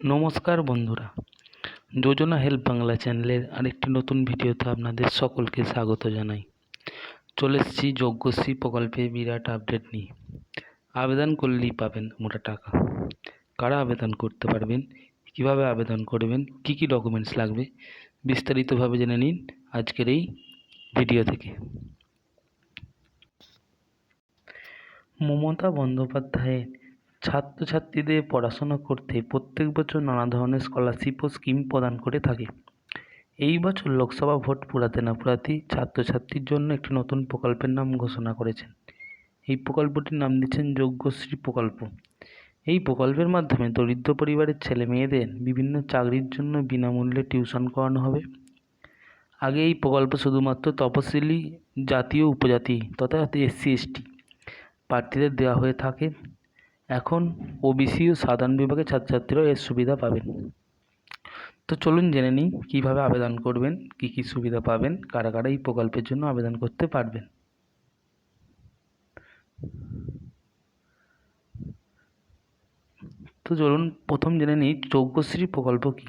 নমস্কার বন্ধুরা। যোজনা হেল্প বাংলা চ্যানেলের আরেকটি নতুন ভিডিওতে আপনাদের সকলকে স্বাগত জানাই। চলে এসেছি যজ্ঞশ্রী প্রকল্পে বিরাট আপডেট নিয়ে। আবেদন করলেই পাবেন মোটা টাকা। কারা আবেদন করতে পারবেন? কীভাবে আবেদন করবেন? কি কি ডকুমেন্টস লাগবে? বিস্তারিতভাবে জেনে নিন আজকের এই ভিডিও থেকে। মমতা বন্দ্যোপাধ্যায়ের ছাত্রছাত্রীদের পড়াশোনা করতে প্রত্যেক বছর নানা ধরনের স্কলারশিপ ও স্কিম প্রদান করে থাকে। এই বছর লোকসভা ভোট ফুরাতে না ফুরাতেই ছাত্রছাত্রীর জন্য একটি নতুন প্রকল্পের নাম ঘোষণা করেছেন। এই প্রকল্পটির নাম দিচ্ছেন যোগ্যশ্রী প্রকল্প। এই প্রকল্পের মাধ্যমে দরিদ্র পরিবারের ছেলে মেয়েদের বিভিন্ন চাকরির জন্য বিনামূল্যে টিউশন করানো হবে। আগে এই প্রকল্প শুধুমাত্র তপশিলি জাতীয় উপজাতি তথা এসসি, এসটি প্রার্থীদের দেওয়া হয়ে থাকে। এখন ওবিসি ও সাধারণ বিভাগের ছাত্রছাত্রীরাও এর সুবিধা পাবেন। তো চলুন জেনে নিই, কীভাবে আবেদন করবেন, কী কী সুবিধা পাবেন, কারা কারা এই প্রকল্পের জন্য আবেদন করতে পারবেন? তো চলুন প্রথম জেনে নিই, যজ্ঞশ্রী প্রকল্প কী?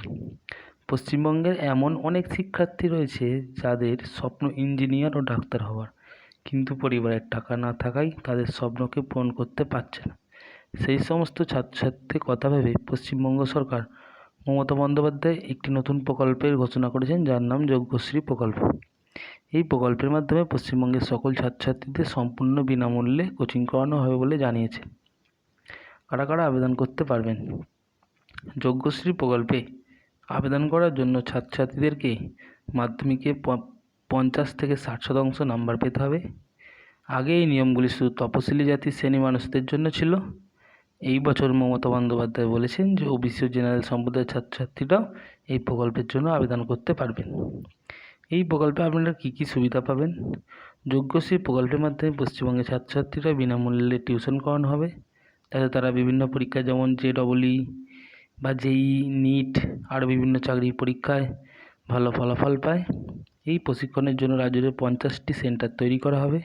পশ্চিমবঙ্গের এমন অনেক শিক্ষার্থী রয়েছে যাদের স্বপ্ন ইঞ্জিনিয়ার ও ডাক্তার হওয়ার। কিন্তু পরিবারের টাকা না থাকায় তাদের স্বপ্নকে পূরণ করতে পারছে না। সেই সমস্ত ছাত্রছাত্রীদের কথা ভেবে পশ্চিমবঙ্গ সরকার মমতা বন্দ্যোপাধ্যায় একটি নতুন প্রকল্পের ঘোষণা করেছেন, যার নাম যজ্ঞশ্রী প্রকল্প। এই প্রকল্পের মাধ্যমে পশ্চিমবঙ্গের সকল ছাত্রছাত্রীদের সম্পূর্ণ বিনামূল্যে কোচিং করানো হবে বলে জানিয়েছে। কারা কারা আবেদন করতে পারবেন? যজ্ঞশ্রী প্রকল্পে আবেদন করার জন্য ছাত্রছাত্রীদেরকে মাধ্যমিকে পঞ্চাশ থেকে ষাট শতাংশ নাম্বার পেতে হবে। আগে এই নিয়মগুলি শুধু তপশিলি জাতির শ্রেণি মানুষদের জন্য ছিল এই বছর মমতা বন্দ্যোপাধ্যায় বলেছেন যে ওবিসি জেনারেল সম্প্রদায়ের ছাত্রছাত্রীরাও এই প্রকল্পের জন্য আবেদন করতে পারবেন। এই প্রকল্পে আপনারা কী কী সুবিধা পাবেন? যোগ্যশ্রী প্রকল্পের মাধ্যমে পশ্চিমবঙ্গের ছাত্রছাত্রীরা বিনামূল্যে টিউশন করানো হবে। তাতে তারা বিভিন্ন পরীক্ষায় যেমন জে ডবলই বা জেই নিট, আরও বিভিন্ন চাকরি পরীক্ষায় ভালো ফলাফল পায়। এই প্রশিক্ষণের জন্য রাজ্যের পঞ্চাশটি সেন্টার তৈরি করা হবে।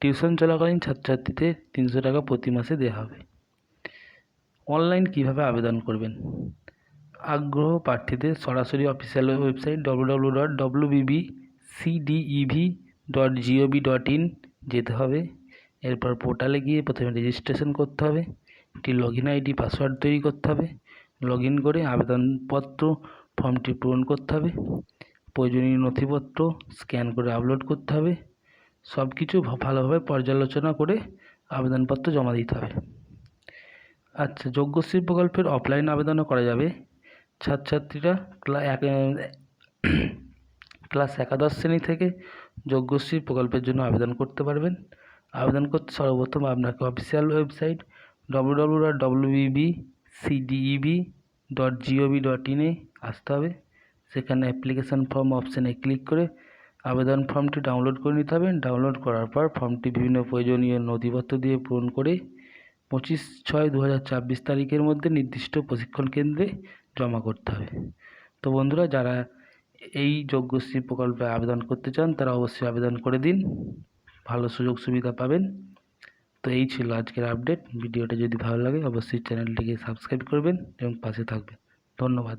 টিউশন চলাকালীন ছাত্রছাত্রীদের তিনশো টাকা প্রতি মাসে দেওয়া হবে। অনলাইন কীভাবে আবেদন করবেন? আগ্রহ প্রার্থীদের সরাসরি official website W dot W dot GOV dot in যেতে হবে। এরপর পোর্টালে গিয়ে প্রথমে রেজিস্ট্রেশন করতে হবে। একটি লগ ইন আইডি পাসওয়ার্ড তৈরি করতে হবে। লগ ইন করে আবেদনপত্র, ফর্মটি পূরণ করতে হবে। প্রয়োজনীয় নথিপত্র স্ক্যান করে আপলোড করতে হবে। সব কিছু ভালোভাবে পর্যালোচনা করে আবেদনপত্র জমা দিতে হবে। আচ্ছা যোগ্যশ্রী প্রকল্পের অফলাইন আবেদনও করা যাবে। ছাত্রছাত্রীরা ক্লাস একাদশ শ্রেণি থেকে যোগ্যশ্রী প্রকল্পের জন্য আবেদন করতে পারবেন। আবেদন করতে সর্বপ্রথম আপনাকে official website W W dot W BB CDEB dot dot ইনে আসতে হবে। সেখানে অ্যাপ্লিকেশান ফর্ম অপশানে ক্লিক করে আবেদন ফর্মটি ডাউনলোড করে নিতে হবে। ডাউনলোড করার পর ফর্মটি বিভিন্ন প্রয়োজনীয় নথিপত্র দিয়ে পূরণ করে পঁচিশ ছয় দু হাজার তারিখের মধ্যে নির্দিষ্ট প্রশিক্ষণ কেন্দ্রে জমা করতে হবে। তো বন্ধুরা, যারা এই যজ্ঞশ্রী প্রকল্পে আবেদন করতে চান, তারা অবশ্যই আবেদন করে দিন। ভালো সুযোগ সুবিধা পাবেন। তো এই ছিল আজকের আপডেট। ভিডিওটা যদি ভালো লাগে, অবশ্যই চ্যানেলটিকে সাবস্ক্রাইব করবেন এবং পাশে থাকবেন। ধন্যবাদ।